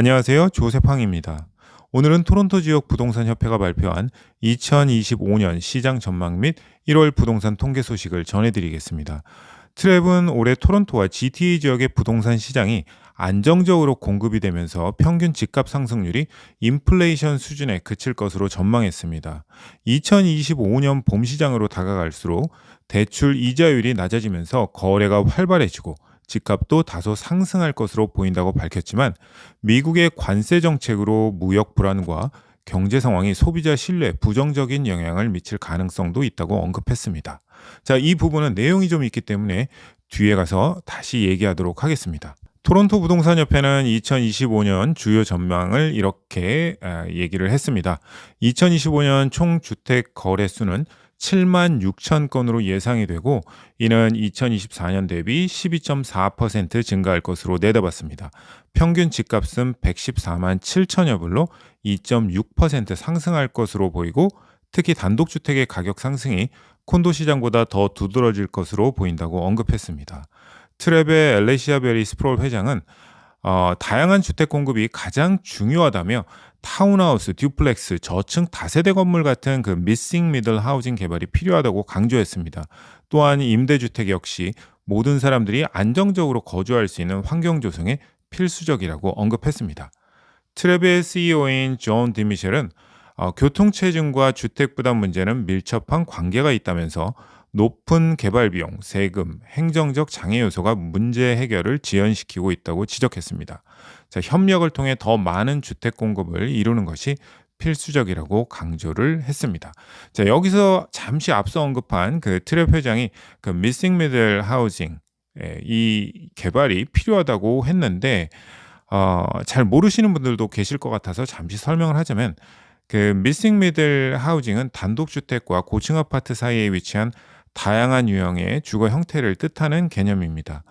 안녕하세요. 조세팡입니다. 오늘은 토론토 지역 부동산 협회가 발표한 2025년 시장 전망 및 1월 부동산 통계 소식을 전해드리겠습니다. 트랩은 올해 토론토와 GTA 지역의 부동산 시장이 안정적으로 공급이 되면서 평균 집값 상승률이 인플레이션 수준에 그칠 것으로 전망했습니다. 2025년 봄 시장으로 다가갈수록 대출 이자율이 낮아지면서 거래가 활발해지고 집값도 다소 상승할 것으로 보인다고 밝혔지만 미국의 관세 정책으로 무역 불안과 경제 상황이 소비자 신뢰에 부정적인 영향을 미칠 가능성도 있다고 언급했습니다. 자, 이 부분은 내용이 좀 있기 때문에 뒤에 가서 다시 얘기하도록 하겠습니다. 토론토 부동산 협회는 2025년 주요 전망을 이렇게 아, 얘기를 했습니다. 2025년 총 주택 거래 수는 7만 6천 건으로 예상이 되고 이는 2024년 대비 12.4% 증가할 것으로 내다봤습니다. 평균 집값은 114만 7천여 불로 2.6% 상승할 것으로 보이고 특히 단독주택의 가격 상승이 콘도 시장보다 더 두드러질 것으로 보인다고 언급했습니다. 트랩의 엘레시아 베리 스프롤 회장은 어, 다양한 주택 공급이 가장 중요하다며 타운하우스, 듀플렉스, 저층 다세대 건물 같은 그 미싱 미들 하우징 개발이 필요하다고 강조했습니다. 또한 임대주택 역시 모든 사람들이 안정적으로 거주할 수 있는 환경 조성에 필수적이라고 언급했습니다. 트랩의 CEO인 존 디미셸은 어, 교통체증과 주택 부담 문제는 밀접한 관계가 있다면서 높은 개발 비용, 세금, 행정적 장애 요소가 문제 해결을 지연시키고 있다고 지적했습니다. 자, 협력을 통해 더 많은 주택 공급을 이루는 것이 필수적이라고 강조를 했습니다. 자, 여기서 잠시 앞서 언급한 그 트랩 회장이 그 미싱 미들 하우징 이 개발이 필요하다고 했는데 어, 잘 모르시는 분들도 계실 것 같아서 잠시 설명을 하자면 그 미싱 미들 하우징은 단독 주택과 고층 아파트 사이에 위치한 다양한 유형의 주거 형태를 뜻하는 개념입니다.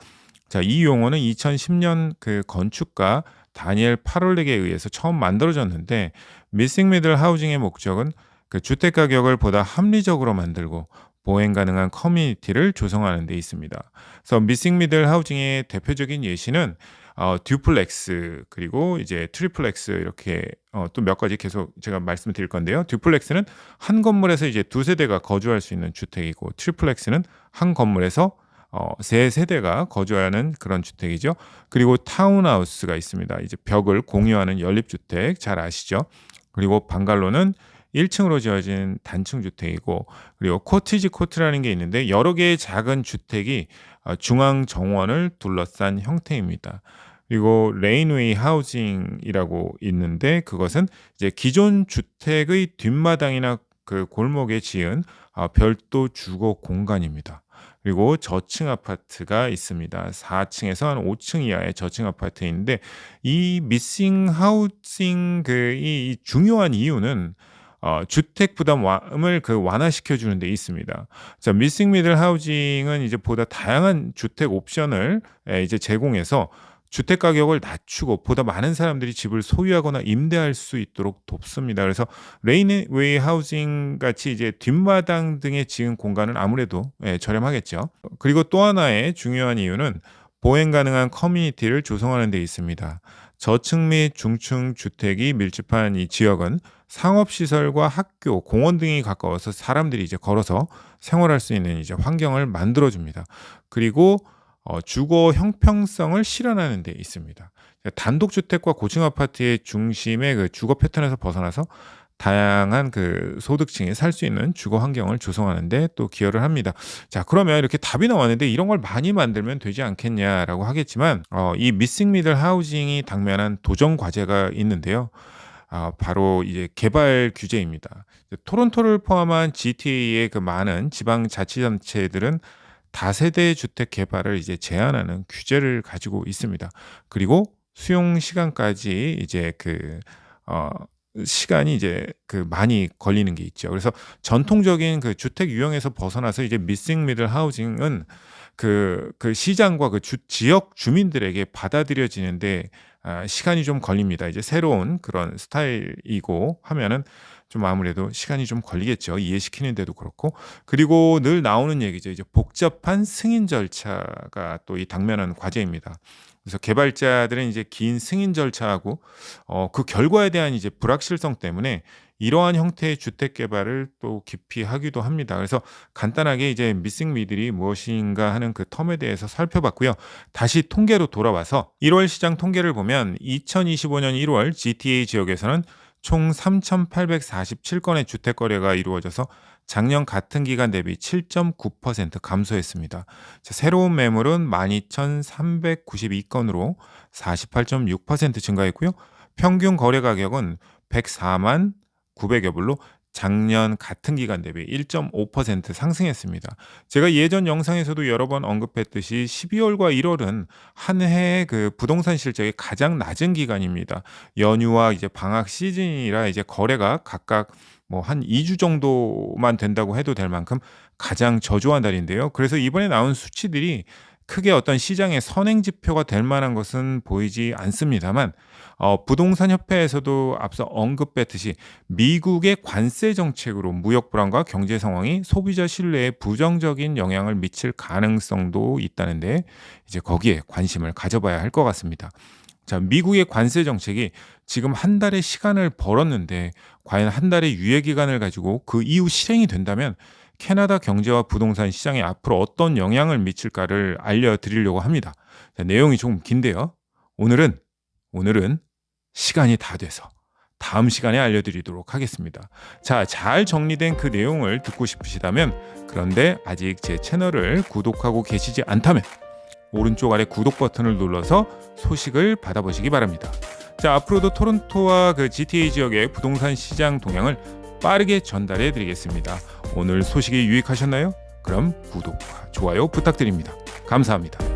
자, 이 용어는 2010년 그 건축가 다니엘 파롤렉에 의해서 처음 만들어졌는데 미싱 미들 하우징의 목적은 그 주택 가격을 보다 합리적으로 만들고 보행 가능한 커뮤니티를 조성하는 데 있습니다. 그래서 미싱 미들 하우징의 대표적인 예시는 어, 듀플렉스 그리고 이제 트리플렉스 이렇게 어, 또 몇 가지 계속 제가 말씀드릴 건데요. 듀플렉스는 한 건물에서 이제 두 세대가 거주할 수 있는 주택이고 트리플렉스는 한 건물에서 어, 세 세대가 거주하는 그런 주택이죠. 그리고 타운하우스가 있습니다. 이제 벽을 공유하는 연립주택 잘 아시죠? 그리고 방갈로는 1층으로 지어진 단층 주택이고 그리고 코티지 코트라는 게 있는데 여러 개의 작은 주택이 어, 중앙 정원을 둘러싼 형태입니다. 그리고 레인웨이 하우징이라고 있는데 그것은 이제 기존 주택의 뒷마당이나 그 골목에 지은 아, 별도 주거 공간입니다. 그리고 저층 아파트가 있습니다. 4층에서 한 5층 이하의 저층 아파트인데 이 미싱 하우징 그이 중요한 이유는 어, 주택 부담을 그 완화시켜 주는 데 있습니다. 자, 미싱 미들 하우징은 이제 보다 다양한 주택 옵션을 이제 제공해서 주택 가격을 낮추고 보다 많은 사람들이 집을 소유하거나 임대할 수 있도록 돕습니다. 그래서 레인웨이 하우징 같이 이제 뒷마당 등에 지은 공간은 아무래도 예, 저렴하겠죠. 그리고 또 하나의 중요한 이유는 보행 가능한 커뮤니티를 조성하는 데 있습니다. 저층 및 중층 주택이 밀집한 이 지역은 상업시설과 학교, 공원 등이 가까워서 사람들이 이제 걸어서 생활할 수 있는 이제 환경을 만들어줍니다. 그리고 어, 주거 형평성을 실현하는 데 있습니다. 단독주택과 고층 아파트의 중심의 그 주거 패턴에서 벗어나서 다양한 그 소득층이 살 수 있는 주거 환경을 조성하는데 또 기여를 합니다. 자, 그러면 이렇게 답이 나왔는데 이런 걸 많이 만들면 되지 않겠냐라고 하겠지만 어, 이 미싱 미들 하우징이 당면한 도전 과제가 있는데요. 아, 바로 이제 개발 규제입니다. 토론토를 포함한 GTA의 그 많은 지방 자치단체들은 다세대 주택 개발을 이제 제한하는 규제를 가지고 있습니다. 그리고 수용 시간까지 이제 그, 어, 시간이 이제 그 많이 걸리는 게 있죠. 그래서 전통적인 그 주택 유형에서 벗어나서 이제 미싱 미들 하우징은 그, 그 시장과 그 주, 지역 주민들에게 받아들여지는데 아, 시간이 좀 걸립니다. 이제 새로운 그런 스타일이고 하면은 좀 아무래도 시간이 좀 걸리겠죠. 이해시키는데도 그렇고. 그리고 늘 나오는 얘기죠. 이제 복잡한 승인 절차가 또 이 당면한 과제입니다. 그래서 개발자들은 이제 긴 승인 절차하고 어, 그 결과에 대한 이제 불확실성 때문에 이러한 형태의 주택 개발을 또 깊이 하기도 합니다. 그래서 간단하게 이제 미싱 미들이 무엇인가 하는 그 텀에 대해서 살펴봤고요. 다시 통계로 돌아와서 1월 시장 통계를 보면 2025년 1월 GTA 지역에서는 총 3,847건의 주택 거래가 이루어져서 작년 같은 기간 대비 7.9% 감소했습니다. 자, 새로운 매물은 12,392건으로 48.6% 증가했고요. 평균 거래 가격은 104만 900여 불로 작년 같은 기간 대비 1.5% 상승했습니다. 제가 예전 영상에서도 여러 번 언급했듯이 12월과 1월은 한 해의 그 부동산 실적이 가장 낮은 기간입니다. 연휴와 이제 방학 시즌이라 이제 거래가 각각 뭐 한 2주 정도만 된다고 해도 될 만큼 가장 저조한 달인데요. 그래서 이번에 나온 수치들이 크게 어떤 시장의 선행 지표가 될 만한 것은 보이지 않습니다만 어, 부동산 협회에서도 앞서 언급했듯이 미국의 관세 정책으로 무역 불안과 경제 상황이 소비자 신뢰에 부정적인 영향을 미칠 가능성도 있다는데 이제 거기에 관심을 가져봐야 할 것 같습니다. 자, 미국의 관세 정책이 지금 한 달의 시간을 벌었는데 과연 한 달의 유예 기간을 가지고 그 이후 실행이 된다면 캐나다 경제와 부동산 시장에 앞으로 어떤 영향을 미칠까를 알려드리려고 합니다. 자, 내용이 좀 긴데요. 오늘은 오늘은 시간이 다 돼서 다음 시간에 알려드리도록 하겠습니다. 자, 잘 정리된 그 내용을 듣고 싶으시다면 그런데 아직 제 채널을 구독하고 계시지 않다면 오른쪽 아래 구독 버튼을 눌러서 소식을 받아보시기 바랍니다. 자, 앞으로도 토론토와 그 GTA 지역의 부동산 시장 동향을 빠르게 전달해 드리겠습니다. 오늘 소식이 유익하셨나요? 그럼 구독과 좋아요 부탁드립니다. 감사합니다.